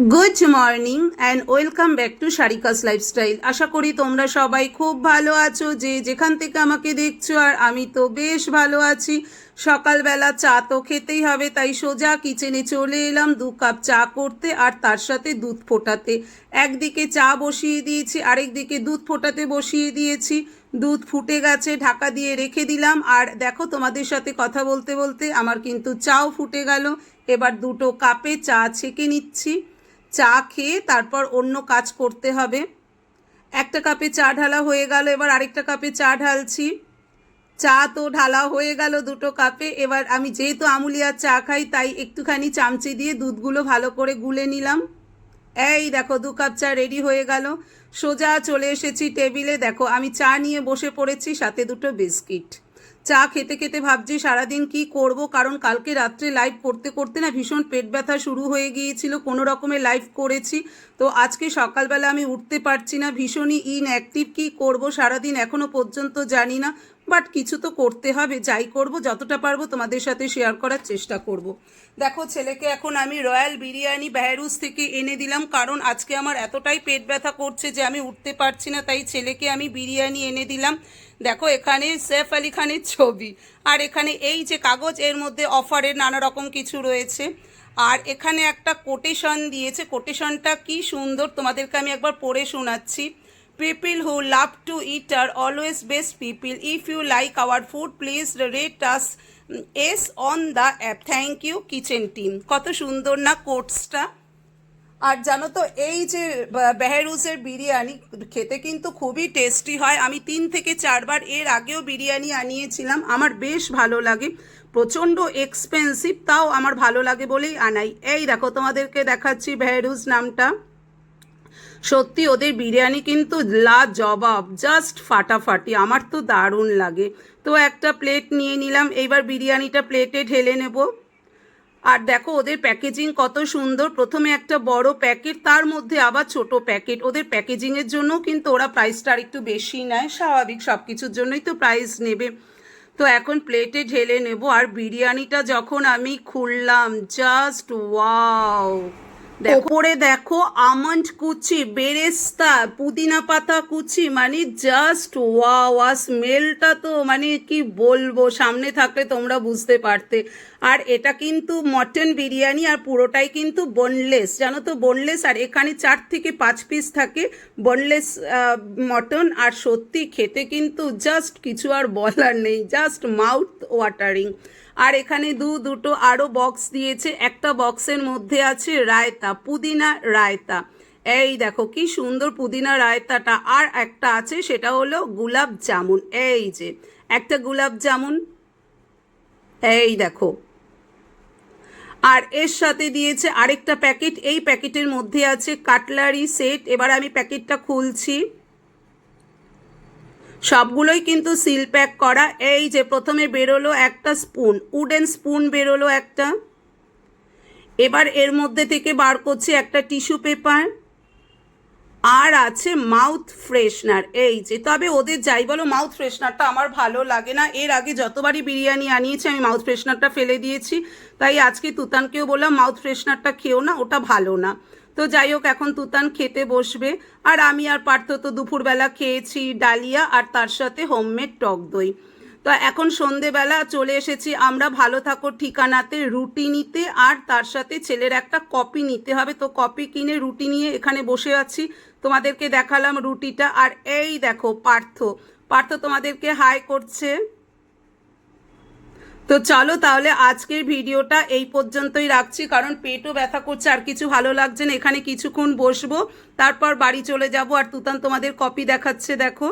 Good morning and welcome back to Sarika's lifestyle আশা করি তোমরা সবাই খুব ভালো আছো। যে যেখান থেকে আমাকে দেখছ, আর আমি তো বেশ ভালো আছি। সকালবেলা চা তো খেতেই হবে, তাই সোজা কিচেনে চলে এলাম দু কাপ চা করতে আর তার সাথে দুধ ফোটাতে। একদিকে চা বসিয়ে দিয়েছি, আরেকদিকে দুধ ফোটাতে বসিয়ে দিয়েছি। দুধ ফুটে গেছে, ঢাকা দিয়ে রেখে দিলাম। আর দেখো তোমাদের সাথে কথা বলতে বলতে আমার কিন্তু চাও ফুটে গেল। এবার দুটো কাপে চা ছেঁকে নিচ্ছি। চা খেয়ে তারপর অন্য কাজ করতে হবে। একটা কাপে চা ঢালা হয়ে গেল, এবার আরেকটা কাপে চা ঢালছি। চা তো ঢালা হয়ে গেল দুটো কাপে, এবার আমি যেহেতু আমুলিয়ার চা খাই, তাই একটুখানি চামচি দিয়ে দুধগুলো ভালো করে গুলে নিলাম। এই দেখো, দু কাপ চা রেডি হয়ে গেল। সোজা চলে এসেছি টেবিলে। দেখো, আমি চা নিয়ে বসে পড়েছি, সাথে দুটো বিস্কিট। চা খেতে খেতে ভাবছি সারাদিন কি করব, কারণ কালকে রাত্রে লাইভ করতে করতে না ভীষণ পেট ব্যথা শুরু হয়ে গিয়েছিল, কোনো রকমে লাইভ করেছি। তো আজকে সকালবেলা আমি উঠতে পারছি না, ভীষণই ইন অ্যাক্টিভ কী করব সারাদিন এখনও পর্যন্ত জানি না। বাট কিছু তো করতে হবে, যাই করব, যতটা পারব তোমাদের সাথে শেয়ার করার চেষ্টা করব। দেখো ছেলেকে এখন আমি রয়্যাল বিরিয়ানি বেহরুজ থেকে এনে দিলাম, কারণ আজকে আমার এতটাই পেট ব্যথা করছে যে আমি উঠতে পারছি না, তাই ছেলেকে আমি বিরিয়ানি এনে দিলাম। দেখো এখানে সেফ আলি খানের ছবি, আর এখানে এই যে কাগজ, এর মধ্যে অফারের নানা রকম কিছু রয়েছে। আর এখানে একটা কোটেশন দিয়েছে কোটেশনটা কি সুন্দর, তোমাদেরকে আমি একবার পড়ে শোনাচ্ছি। People who love to eat are always best people. If you like our food, please rate us s on the app. Thank you, kitchen team. কত সুন্দর না কোটসটা আর জানো তো, এই যে বেহরুজের বিরিয়ানি খেতে কিন্তু খুবই টেস্টি হয়। আমি তিন থেকে চারবার এর আগেও বিরিয়ানি আনিয়েছিলাম। আমার বেশ ভালো লাগে। প্রচণ্ড এক্সপেন্সিভ তাও আমার ভালো লাগে বলেই আনাই। এই দেখো তোমাদেরকে দেখাচ্ছি বেহরুজ নামটা। সত্যি ওদের বিরিয়ানি কিন্তু লা জবাব জাস্ট ফাটাফাটি, আমার তো দারুণ লাগে। তো একটা প্লেট নিয়ে নিলাম, এইবার বিরিয়ানিটা প্লেটে ঢেলে নেব। আর দেখো ওদের প্যাকেজিং কত সুন্দর, প্রথমে একটা বড় প্যাকেট তার মধ্যে আবার ছোট প্যাকেট ওদের প্যাকেজিংয়ের জন্য কিন্তু ওরা প্রাইসটা আর একটু বেশি নেয়, স্বাভাবিক সব কিছুর জন্যই তো প্রাইস নেবে। তো এখন প্লেটে ঢেলে নেব, আর বিরিয়ানিটা যখন আমি খুললাম জাস্ট ওয়াও ওপরে দেখো, আমন্ড কুচি, বেরেস্তা, পুদিনা পাতা কুচি মানে জাস্ট ওয়া স্মেলটা তো মানে কি বলব, সামনে থাকলে তোমরা বুঝতে পারতে। আর এটা কিন্তু মটন বিরিয়ানি আর পুরোটাই কিন্তু বোনলেস জানো তো বোনলেস আর এখানে চার থেকে পাঁচ পিস থাকে বোনলেস মটন। আর সত্যি খেতে কিন্তু জাস্ট কিছু আর বলার নেই জাস্ট মাউথ ওয়াটারিং আর এখানে দু, দুটো আরও বক্স দিয়েছে। একটা বক্সের মধ্যে আছে রায়তা, পুদিনা রায়তা। এই দেখো, কি সুন্দর পুদিনা রায়তাটা। আর একটা আছে, সেটা হলো গুলাব জামুন। এই যে, একটা গুলাব জামুন। এই দেখো। আর এর সাথে দিয়েছে আরেকটা প্যাকেট। এই প্যাকেটের মধ্যে আছে কাটলারি সেট। এবার আমি প্যাকেটটা খুলছি। সবগুলোই কিন্তু সিল প্যাক করা। এই যে প্রথমে বেরোলো একটা স্পুন উডেন স্পুন বেরোলো একটা। এবার এর মধ্যে থেকে বার করছি একটা টিস্যু পেপার আর আছে মাউথ ফ্রেশনার এই যে, তবে ওদের যাই বলো মাউথ ফ্রেশনারটা আমার ভালো লাগে না। এর আগে যতবারই বিরিয়ানি আনিয়েছি, আমি মাউথ ফ্রেশনারটা ফেলে দিয়েছি। তাই আজকে তুতানকেও বললাম মাউথ ফ্রেশনারটা খেও না, ওটা ভালো না। তো যাই হোক, এখন তুতান খেতে বসবে। আর আমি আর পার্থ তো দুপুরবেলা খেয়েছি ডালিয়া আর তার সাথে হোমমেড টক দই। তো এখন সন্ধেবেলা চলে এসেছি। আমরা ভালো থাকো ঠিকানাতে রুটি নিতে, আর তার সাথে ছেলের একটা কপি নিতে হবে। তো কপি কিনে রুটি নিয়ে এখানে বসে আছি। তোমাদেরকে দেখালাম রুটিটা। আর এই দেখো পার্থ। পার্থ তোমাদেরকে হাই করছে। তো চলো তাহলে আজকের ভিডিওটা এই পর্যন্তই রাখছি, কারণ পেটও ব্যথা করছে, আর কিছু ভালো লাগছে না। এখানে কিছুক্ষণ বসবো, তারপর বাড়ি চলে যাব, আর তুতান তোমাদের কপি দেখাচ্ছে, দেখো।